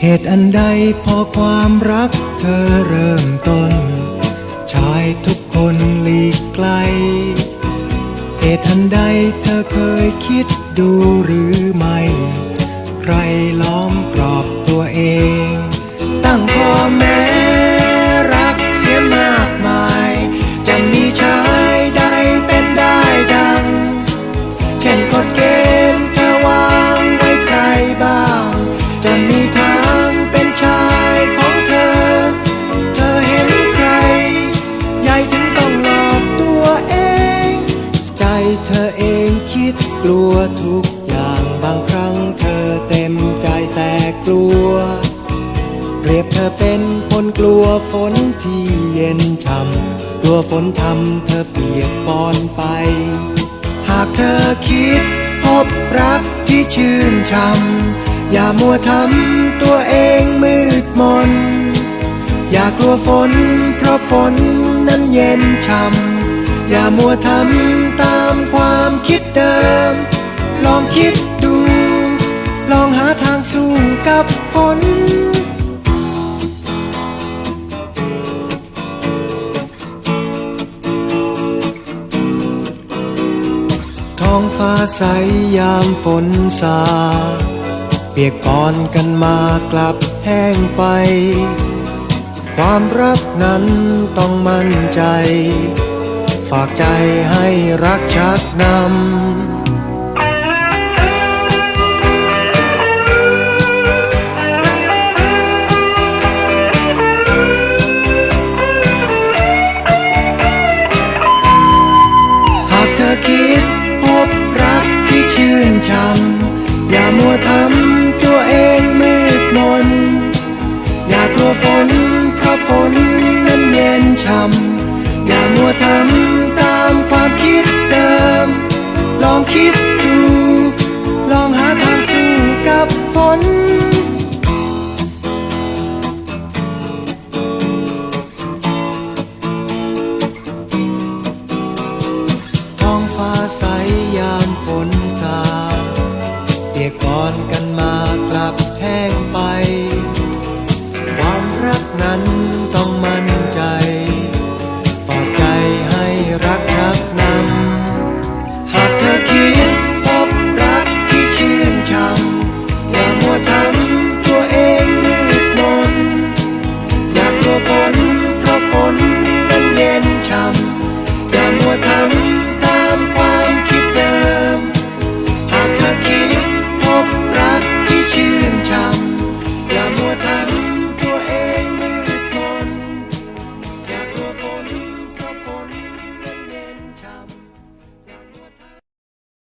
เหตุอันใดพอความรักเธอเริ่มต้น ชายทุกคนหลีกไกล เหตุอันใดเธอเคยคิดดูหรือไม่ ใครล้อมกรอบตัวเอง ตั้งพ่อแม่รักเสียมากมาย จะมีชายใดเป็นได้ดัง เช่นกฎเกณฑ์ เธอเองคิดกลัวทุกอย่างบางครั้งเธอเต็มใจแต่กลัว เปรียบเธอเป็นคนกลัวฝนที่เย็นช่ำกลัวฝนทำเธอเปียกปอนไป หากเธอคิดพบรักที่ชื่นช่ำอย่ามัวทำตัวเองมืดมน อย่ากลัวฝนเพราะฝนนั้นเย็นช่ำอย่ามัวทำ ตามความคิดเดิม ลองคิดดู ลองหาทางสู้กับฝนท้องฟ้าใสยามฝนสา เปียกปอนกันมากลับแห้งไป ความรักนั้นต้องมั่นใจ ฝากใจให้รักชักนำหากเธอคิดพบรักที่ชื่นช่ำอย่ามัวทำตัวเองมืดมน อย่ากลัวฝนเพราะฝนนั้นเย็นช่ำอย่ามัวทำ ล